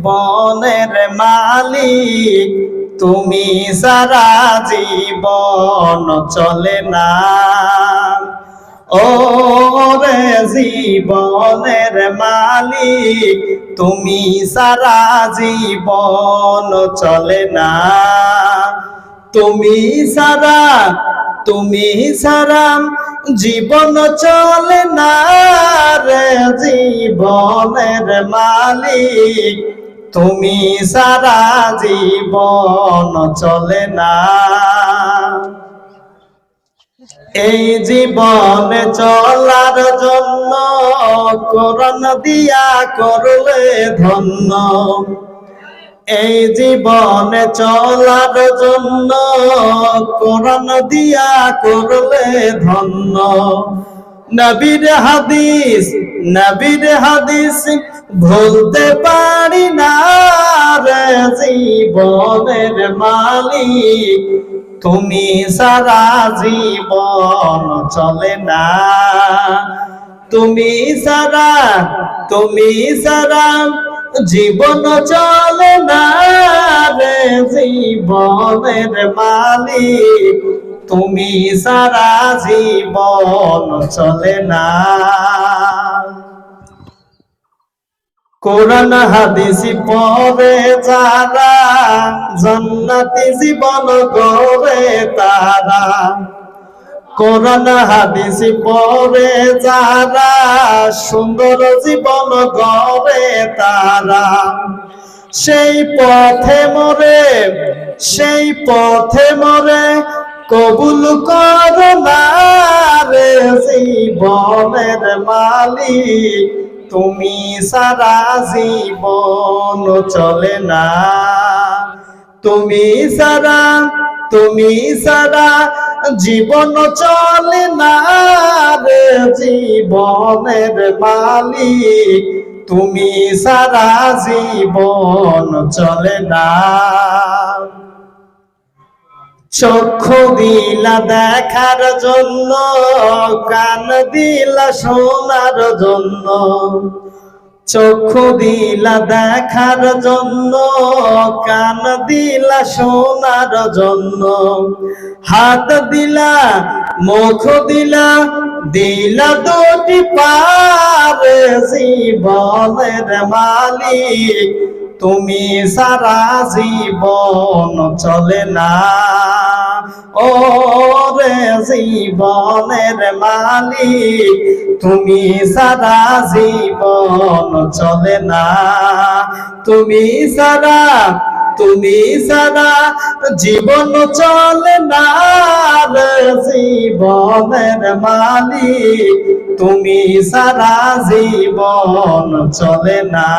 জীবনের মালিক, তুমি সারা জীবন চলে না। ও রে জীবনের মালিক, তুমি সারা জীবন চলে না। তুমি সারা তুমি সারা জীবন চলে না রে জীবনের মালিক। তুমি সারা জীবন চলে না, এই জীবনে চলার জন্য করণ দিয়া করলে ধন্য। এই জীবনে চলার জন্য করণ দিয়া করলে ধন্য। নবীর হাদিস নবীর হাদিস ভুলতে পারি না রে জীবনের মালিক। তুমি সারা জীবন চলে না। তুমি সারা তুমি সারা জীবন চলে না রে জীবনের মালিক। তুমি সারা জীবন চলে না। কোরআন, হাদিসি পরে যারা, জান্নাতি জীবন গড়ে তারা। কোরআন, হাদিসি পরে যারা, সুন্দর জীবন গড়ে তারা। সেই পথে মরে, সেই পথে মরে, কবুল কর না রে জীবনের মালিক। তুমি সারা জীবন চলে না। তুমি সারা তুমি সারা জীবন চলে না রে জীবনের মালিক। তুমি সারা জীবন চলে না। চক্ষু দিলা দেখার জন্য কান দিলা শোনার জন্য। চক্ষু দিলা দেখার জন্য, কান দিলা শোনার জন্য। হাত দিলা, মুখ দিলা দিলা দুটি পারে জীবনের মালিক। তুমি সারা জীবন চলে না। ও রে জীবনের মালিক, তুমি সারা জীবন চলে না। তুমি সারা তুমি সারা জীবন চলে না রে জীবনের মালিক, তুমি সারা জীবন চলে না।